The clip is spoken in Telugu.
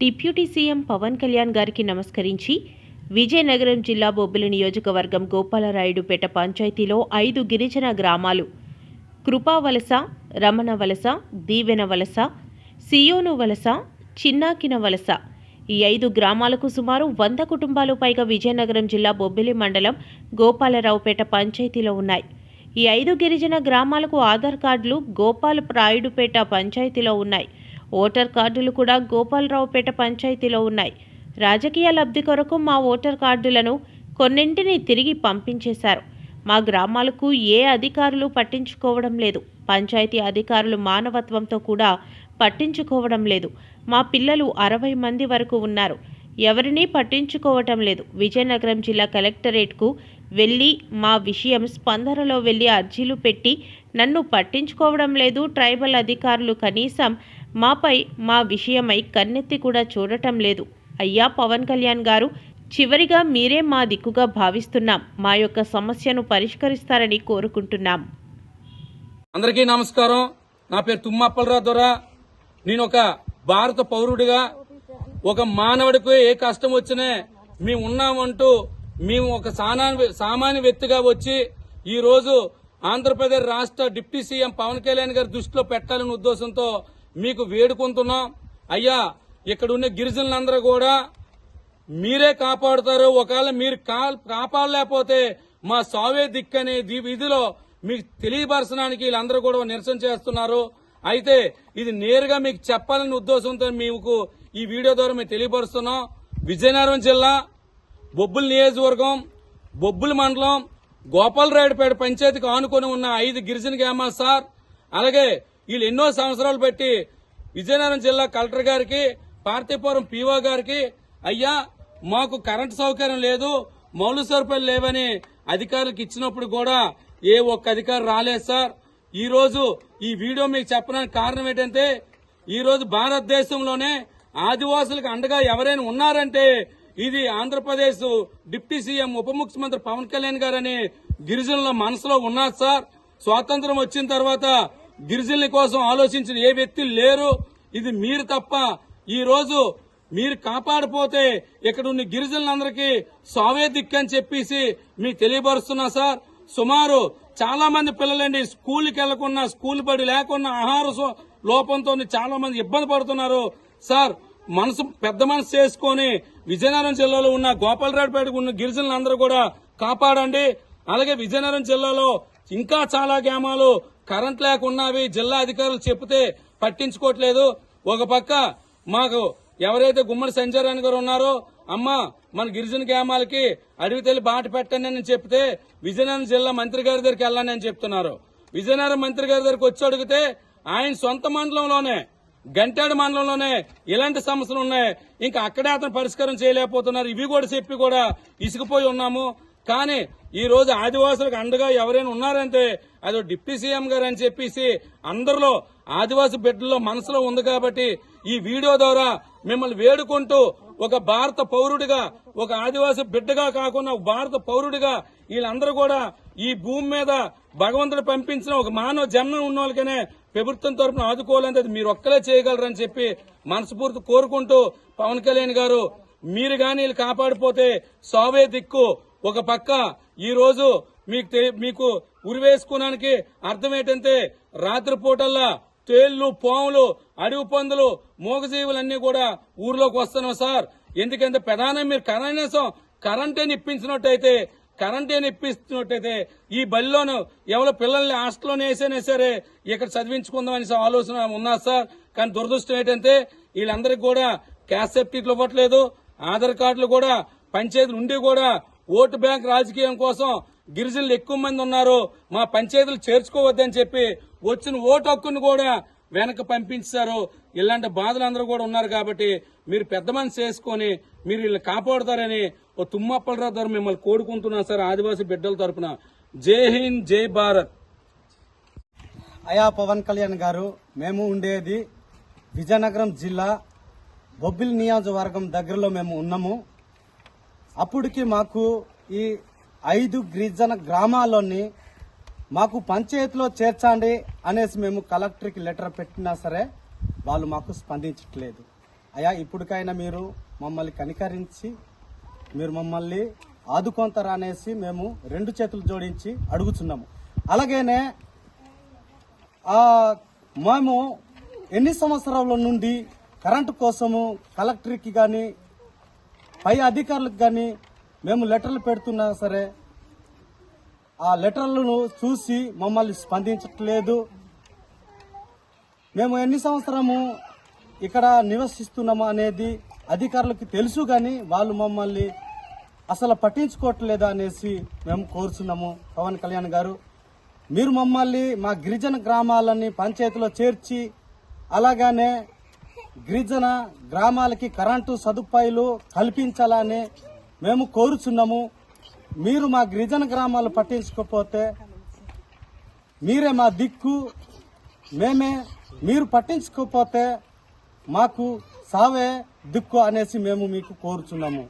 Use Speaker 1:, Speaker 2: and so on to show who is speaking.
Speaker 1: డిప్యూటీ సీఎం పవన్ కళ్యాణ్ గారికి నమస్కరించి విజయనగరం జిల్లా బొబ్బిలి నియోజకవర్గం గోపాలరాయుడుపేట పంచాయతీలో ఐదు గిరిజన గ్రామాలు. కృపావలస రమణ వలస దీవెన వలస సియోను వలస చిన్నాకిన వలస. ఈ ఐదు గ్రామాలకు సుమారు వంద కుటుంబాలు పైగా విజయనగరం జిల్లా బొబ్బిలి మండలం గోపాలరావుపేట పంచాయతీలో ఉన్నాయి. ఈ ఐదు గిరిజన గ్రామాలకు ఆధార్ కార్డులు గోపాల ప్రాయుడుపేట పంచాయతీలో ఉన్నాయి. ఓటర్ కార్డులు కూడా గోపాలరావుపేట పంచాయతీలో ఉన్నాయి. రాజకీయ లబ్ధి కొరకు మా ఓటర్ కార్డులను కొన్నింటిని తిరిగి పంపించేశారు. మా గ్రామాలకు ఏ అధికారులు పట్టించుకోవడం లేదు. పంచాయతీ అధికారులు మానవత్వంతో కూడా పట్టించుకోవడం లేదు. మా పిల్లలు అరవై మంది వరకు ఉన్నారు. ఎవరినీ పట్టించుకోవటం లేదు. విజయనగరం జిల్లా కలెక్టరేట్కు వెళ్ళి మా విషయం స్పందనలో వెళ్ళి అర్జీలు పెట్టి నన్ను పట్టించుకోవడం లేదు. ట్రైబల్ అధికారులు కనీసం మాపై మా విషయమై కన్నెత్తి కూడా చూడటం లేదు. అయ్యా పవన్ కళ్యాణ్ గారు చివరిగా మీరే మా దిక్కుగా భావిస్తున్నాం. మా యొక్క సమస్యను పరిష్కరిస్తారని కోరుకుంటున్నాం.
Speaker 2: అందరికీ నమస్కారం. నా పేరు తుమ్మప్పలరావు దొర నేను ఒక భారత పౌరుడిగా ఒక మానవుడికి ఏ కష్టం వచ్చినా మేము ఉన్నామంటూ మేము ఒక సానా- సామాన్య వ్యక్తిగా వచ్చి ఈరోజు ఆంధ్రప్రదేశ్ రాష్ట్ర డిప్యూటీ సీఎం పవన్ కళ్యాణ్ గారి దృష్టిలో పెట్టాలనే ఉద్దేశంతో మీకు వేడుకుంటున్నాం. అయ్యా ఇక్కడ ఉన్న గిరిజనులందరూ కూడా మీరే కాపాడుతారు. ఒకవేళ మీరు కాపాడలేకపోతే మా సావే దిక్కనే దీ విధిలో మీకు తెలియపరచడానికి వీళ్ళందరూ కూడా నిరసన చేస్తున్నారు. అయితే ఇది నేరుగా మీకు చెప్పాలనే ఉద్దేశంతో మీకు ఈ వీడియో ద్వారా మేము తెలియపరుస్తున్నాం. విజయనగరం జిల్లా బొబ్బుల నియోజకవర్గం బొబ్బుల మండలం గోపాలరాయుడుపేట పంచాయతీకి ఆనుకొని ఉన్న ఐదు గిరిజన గ్రామాలు సార్. అలాగే వీళ్ళు ఎన్నో సంవత్సరాలు పెట్టి విజయనగరం జిల్లా కలెక్టర్ గారికి పార్థిపురం పీఓ గారికి అయ్యా మాకు కరెంటు సౌకర్యం లేదు మౌలిక సదుపాయాలు లేవని అధికారులకు ఇచ్చినప్పుడు కూడా ఏ ఒక్క అధికారి రాలేదు సార్. ఈ రోజు ఈ వీడియో మీకు చెప్పడానికి కారణం ఏంటంటే ఈ రోజు భారతదేశంలోనే ఆదివాసులకు అండగా ఎవరైనా ఉన్నారంటే ఇది ఆంధ్రప్రదేశ్ డిప్యూటీ సీఎం ఉప ముఖ్యమంత్రి పవన్ కళ్యాణ్ గారని గిరిజనుల మనసులో ఉన్నారు సార్. స్వాతంత్రం వచ్చిన తర్వాత గిరిజనుల కోసం ఆలోచించిన ఏ వ్యక్తి లేరు. ఇది మీరు తప్ప ఈ రోజు మీరు కాపాడిపోతే ఇక్కడ ఉన్న గిరిజనులందరికీ సావే దిక్కని చెప్పేసి మీకు తెలియపరుస్తున్నా సార్. సుమారు చాలా మంది పిల్లలండి స్కూల్కి వెళ్ళకుండా స్కూల్ బడి లేకుండా ఆహార సో- లోపంతో చాలా మంది ఇబ్బంది పడుతున్నారు. సార్ మనసు పెద్ద మనసు చేసుకొని విజయనగరం జిల్లాలో ఉన్న గోపాలరెడ్డిపేటకు ఉన్న గిరిజనులందరూ కూడా కాపాడండి. అలాగే విజయనగరం జిల్లాలో ఇంకా చాలా గ్రామాలు కరెంట్ లేకున్నవి జిల్లా అధికారులు చెప్తే పట్టించుకోవట్లేదు. ఒక పక్క మాకు ఎవరైతే గుమ్మడి సంచారాన్ని గారు ఉన్నారో అమ్మ మన గిరిజన గ్రామాలకి అడవి తల్లి బాట పెట్టండి అని చెప్తే విజయనగరం జిల్లా మంత్రి గారి దగ్గరికి వెళ్ళండి అని చెప్తున్నారు. విజయనగరం మంత్రి గారి దగ్గరికి వచ్చి అడిగితే ఆయన సొంత మండలంలోనే గంటాడు మండలంలోనే ఇలాంటి సమస్యలు ఉన్నాయి. ఇంకా అక్కడే అతను పరిష్కారం చేయలేకపోతున్నారు. ఇవి కూడా చెప్పి కూడా ఇసుకుపోయి ఉన్నాము. కానీ ఈ రోజు ఆదివాసులకు అండగా ఎవరైనా ఉన్నారంటే అది డిప్యూటీ సీఎం గారు అని చెప్పేసి అందరిలో ఆదివాసి బిడ్డల్లో మనసులో ఉంది కాబట్టి ఈ వీడియో ద్వారా మిమ్మల్ని వేడుకుంటూ ఒక భారత పౌరుడిగా ఒక ఆదివాసి బిడ్డగా కాకుండా భారత పౌరుడిగా వీళ్ళందరూ కూడా ఈ భూమి మీద భగవంతుడు పంపించిన ఒక మానవ జన్మ ఉన్న వాళ్ళకనే ప్రభుత్వం తరపున ఆదుకోవాలంటే అది మీరు ఒక్కలే చేయగలరని చెప్పి మనస్ఫూర్తి కోరుకుంటూ పవన్ కళ్యాణ్ గారు మీరు గాని వీళ్ళు కాపాడిపోతే సావే దిక్కు ఒక పక్క ఈ రోజు మీకు తె- మీకు ఉరివేసుకోవడానికి అర్థం ఏంటంటే రాత్రిపూటల్లా తేళ్ళు పాములు అడవి పందులు మూగజీవులన్నీ కూడా ఊర్లోకి వస్తున్నాం సార్. ఎందుకంటే ప్రధానం మీరు కనీసం కరెంటే ఇప్పించినట్టయితే కరెంటే ఇప్పిస్తున్నట్టయితే ఈ బలిలోను ఎవరో పిల్లల్ని హాస్టల్లోనే వేసేనే సరే ఇక్కడ చదివించుకుందాం అనేసి ఆలోచన ఉన్నా సార్. కానీ దురదృష్టం ఏంటంటే వీళ్ళందరికీ కూడా క్యాష్ సర్టిఫికెట్లు ఇవ్వట్లేదు. ఆధార్ కార్డులు కూడా పంచాయతీలు ఉండి కూడా ఓటు బ్యాంక్ రాజకీయం కోసం గిరిజనులు ఎక్కువ మంది ఉన్నారు. మా పంచాయతీలు చేర్చుకోవద్దని చెప్పి వచ్చిన ఓటు హక్కును కూడా వెనక పంపించారు. ఇలాంటి బాధలు అందరూ కూడా ఉన్నారు కాబట్టి మీరు పెద్ద మనసు చేసుకొని మీరు వీళ్ళు కాపాడుతారని ఓ తుమ్మప్పలరావు ద్వారా మిమ్మల్ని కోరుకుంటున్నాను సార్ ఆదివాసీ బిడ్డల తరపున. జై హింద్ జై భారత్.
Speaker 3: అయా పవన్ కళ్యాణ్ గారు మేము ఉండేది విజయనగరం జిల్లా బొబ్బిలి నియోజకవర్గం దగ్గరలో మేము ఉన్నాము. అప్పటికి మాకు ఈ ఐదు గిరిజన గ్రామాల్లోని మాకు పంచాయతీలో చేర్చండి అనేసి మేము కలెక్టర్కి లెటర్ పెట్టినా సరే వాళ్ళు మాకు స్పందించట్లేదు. అయ్యా ఇప్పటికైనా మీరు మమ్మల్ని కనికరించి మీరు మమ్మల్ని ఆదుకొంతారా అనేసి మేము రెండు చేతులు జోడించి అడుగుతున్నాము అలాగేనే మేము ఎన్ని సంవత్సరాల నుండి కరెంటు కోసము కలెక్టర్కి కానీ పై అధికారులకు కానీ మేము లెటర్లు పెడుతున్నా సరే ఆ లెటర్లను చూసి మమ్మల్ని స్పందించట్లేదు. మేము ఎన్ని సంవత్సరము ఇక్కడ నివసిస్తున్నాము అనేది అధికారులకు తెలుసు కానీ వాళ్ళు మమ్మల్ని అసలు పట్టించుకోవట్లేదు అనేసి మేము కోరుచున్నాము. పవన్ కళ్యాణ్ గారు మీరు మమ్మల్ని మా గిరిజన గ్రామాలని పంచాయతీలో చేర్చి అలాగానే గిరిజన గ్రామాలకి కరెంటు సదుపాయాలు కల్పించాలని మేము కోరుచున్నాము. మీరు మా గిరిజన గ్రామాలు పట్టించుకోకపోతే మీరే మా దిక్కు. మేమే మీరు పట్టించుకోకపోతే మాకు సావే దిక్కు అనేసి మేము మీకు కోరుచున్నాము.